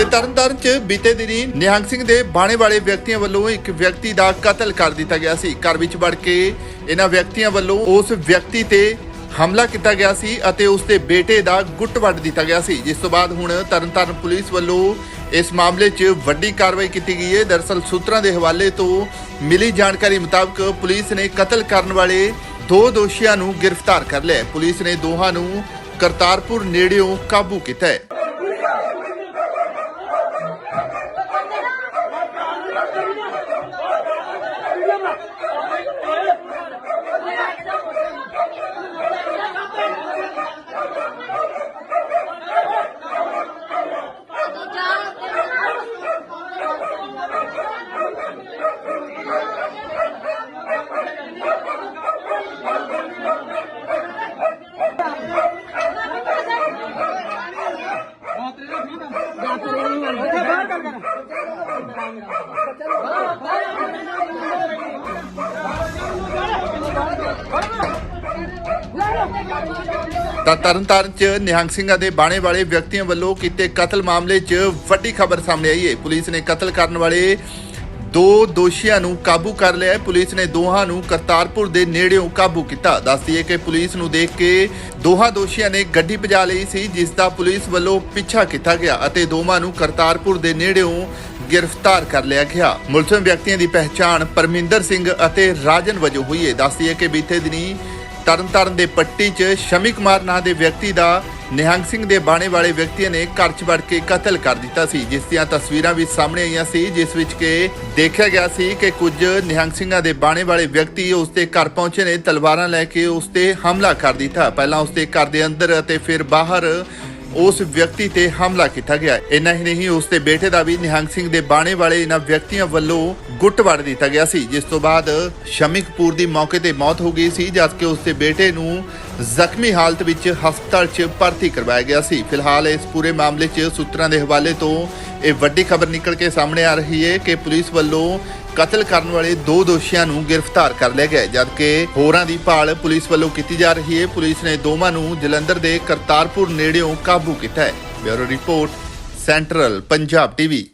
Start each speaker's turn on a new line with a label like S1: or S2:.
S1: ਤੇ ਤਰਨਤਾਰਨ ਚ ਬੀਤੇ ਦਿਨੀ ਨਿਹੰਗ ਸਿੰਘ ਦੇ ਬਾਣੇ ਵਾਲੇ ਵਿਅਕਤੀਆਂ ਵੱਲੋਂ ਇੱਕ ਵਿਅਕਤੀ ਦਾ ਕਤਲ ਕਰ ਦਿੱਤਾ ਗਿਆ ਸੀ। ਘਰ ਵਿੱਚ ਵੜ ਕੇ ਇਹਨਾਂ ਵਿਅਕਤੀਆਂ ਵੱਲੋਂ ਉਸ ਵਿਅਕਤੀ ਤੇ ਹਮਲਾ ਕੀਤਾ ਗਿਆ ਸੀ ਅਤੇ ਉਸ ਦੇ ਬੇਟੇ ਦਾ ਗੁੱਟ ਵੱਢ ਦਿੱਤਾ ਗਿਆ ਸੀ। ਜਿਸ ਤੋਂ ਬਾਅਦ ਹੁਣ ਤਰਨਤਾਰਨ ਪੁਲਿਸ ਵੱਲੋਂ ਇਸ ਮਾਮਲੇ 'ਚ ਵੱਡੀ ਕਾਰਵਾਈ ਕੀਤੀ ਗਈ ਹੈ। ਦਰਸਲ ਸੂਤਰਾਂ ਦੇ ਹਵਾਲੇ ਤੋਂ ਮਿਲੀ ਜਾਣਕਾਰੀ ਮੁਤਾਬਕ ਪੁਲਿਸ ਨੇ ਕਤਲ ਕਰਨ ਵਾਲੇ ਦੋ ਦੋਸ਼ੀਆਂ ਨੂੰ ਗ੍ਰਿਫਤਾਰ ਕਰ ਲਿਆ ਪੁਲਿਸ ਨੇ ਦੋਹਾਂ ਨੂੰ ਕਰਤਾਰਪੁਰ ਨੇੜਿਓਂ ਕਾਬੂ ਕੀਤਾ ਹੈ। ਤਾਂ ਤਰਨਤਾਰਨ ਚ ਨਿਹੰਗ ਸਿੰਘਾਂ ਦੇ ਬਾਣੇ ਵਾਲੇ ਵਿਅਕਤੀਆਂ ਵੱਲੋਂ ਕੀਤੇ ਕਤਲ ਮਾਮਲੇ 'ਚ ਵੱਡੀ ਖਬਰ ਸਾਹਮਣੇ ਆਈ ਹੈ। ਪੁਲਿਸ ਨੇ ਕਤਲ ਕਰਨ ਵਾਲੇ ਦੋ ਦੋਸ਼ੀਆਂ ਨੂੰ ਕਾਬੂ ਕਰ ਲਿਆ ਹੈ। ਪੁਲਿਸ ਨੇ ਦੋਹਾਂ ਨੂੰ ਕਰਤਾਰਪੁਰ ਦੇ ਨੇੜਿਓਂ ਕਾਬੂ ਕੀਤਾ। ਦੱਸਦੀ ਹੈ ਕਿ ਪੁਲਿਸ ਨੂੰ ਦੇਖ ਕੇ ਦੋਹਾਂ ਦੋਸ਼ੀਆਂ ਨੇ ਗੱਡੀ ਭਜਾ ਲਈ ਸੀ, ਜਿਸ ਦਾ ਪੁਲਿਸ ਵੱਲੋਂ ਪਿੱਛਾ ਕੀਤਾ ਗਿਆ ਅਤੇ ਦੋਵਾਂ ਨੂੰ ਕਰਤਾਰਪੁਰ ਦੇ ਨੇੜਿਓਂ ਗ੍ਰਿਫਤਾਰ ਕਰ ਲਿਆ ਗਿਆ। ਮੁਲਜ਼ਮ ਵਿਅਕਤੀਆਂ ਦੀ ਪਹਿਚਾਣ ਪਰਮਿੰਦਰ ਸਿੰਘ ਅਤੇ ਰਾਜਨ ਵਜੋਂ ਹੋਈ ਹੈ। ਦੱਸਦੀ ਹੈ ਕਿ ਬੀਤੇ ਦਿਨੀ ਤਰਨਤਾਰਨ ਦੇ ਪੱਟੀ 'ਚ ਸ਼ਮੀ ਕੁਮਾਰ ਨਾਂ ਦੇ ਵਿਅਕਤੀ ਦਾ ਨਿਹੰਗ ਸਿੰਘ ਦੇ ਬਾਣੇ ਵਾਲੇ ਵਿਅਕਤੀਆਂ ਨੇ ਘਰ 'ਚ ਵੜ ਕੇ ਕਤਲ ਕਰ ਦਿੱਤਾ ਸੀ, ਜਿਸ ਦੀਆਂ ਤਸਵੀਰਾਂ ਵੀ ਸਾਹਮਣੇ ਆਈਆਂ ਸੀ, ਜਿਸ ਵਿੱਚ ਕਿ ਦੇਖਿਆ ਗਿਆ ਸੀ ਕਿ ਕੁਝ ਨਿਹੰਗ ਸਿੰਘਾਂ ਦੇ ਬਾਣੇ ਵਾਲੇ ਵਿਅਕਤੀ ਉਸ ਦੇ ਘਰ ਪਹੁੰਚੇ ਨੇ, ਤਲਵਾਰਾਂ ਲੈ ਕੇ ਉਸ ਤੇ ਹਮਲਾ ਕਰ ਦਿੱਤਾ। ਪਹਿਲਾਂ ਉਸ ਦੇ ਘਰ ਦੇ ਅੰਦਰ ਅਤੇ ਫਿਰ ਬਾਹਰ ਉਸ ਵਿਅਕਤੀ ਤੇ ਹਮਲਾ ਕੀਤਾ ਗਿਆ। ਇੰਨਾ ਹੀ ਨਹੀਂ, ਉਸ ਦੇ ਬੇਟੇ ਦਾ ਵੀ ਨਿਹੰਗ ਸਿੰਘ ਦੇ ਬਾਣੇ ਵਾਲੇ ਇਹਨਾਂ ਵਿਅਕਤੀਆਂ ਵੱਲੋਂ ਗੁੱਟ ਵੜ ਦਿੱਤਾ ਗਿਆ ਸੀ, ਜਿਸ ਤੋਂ ਬਾਅਦ ਸ਼ਮੀ ਕਪੂਰ ਦੀ ਮੌਕੇ ਤੇ ਮੌਤ ਹੋ ਗਈ ਸੀ ਜਦਕਿ ਉਸ ਦੇ ਬੇਟੇ ਨੂੰ ਜ਼ਖਮੀ ਹਾਲਤ ਵਿੱਚ ਹਸਪਤਾਲ 'ਚ ਭਰਤੀ ਕਰਵਾਇਆ ਗਿਆ ਸੀ। ਫਿਲਹਾਲ ਇਸ ਪੂਰੇ ਮਾਮਲੇ 'ਚ ਸੂਤਰਾਂ ਦੇ ਹਵਾਲੇ ਤੋਂ ਇਹ ਵੱਡੀ ਖਬਰ ਨਿਕਲ ਕੇ ਸਾਹਮਣੇ ਆ ਰਹੀ ਹੈ ਕਿ ਪੁਲਿਸ ਵੱਲੋਂ ਕਤਲ ਕਰਨ ਵਾਲੇ ਦੋ ਦੋਸ਼ੀਆਂ ਨੂੰ ਗ੍ਰਿਫਤਾਰ ਕਰ ਲਿਆ ਗਿਆ ਜਦਕਿ ਹੋਰਾਂ ਦੀ ਭਾਲ ਪੁਲਿਸ ਵੱਲੋਂ ਕੀਤੀ ਜਾ ਰਹੀ ਹੈ। ਪੁਲਿਸ ਨੇ ਦੋਵਾਂ ਨੂੰ ਜਲੰਧਰ ਦੇ ਕਰਤਾਰਪੁਰ ਨੇੜਿਓਂ ਕਾਬੂ ਕੀਤਾ ਹੈ। Bureau report, central Punjab TV.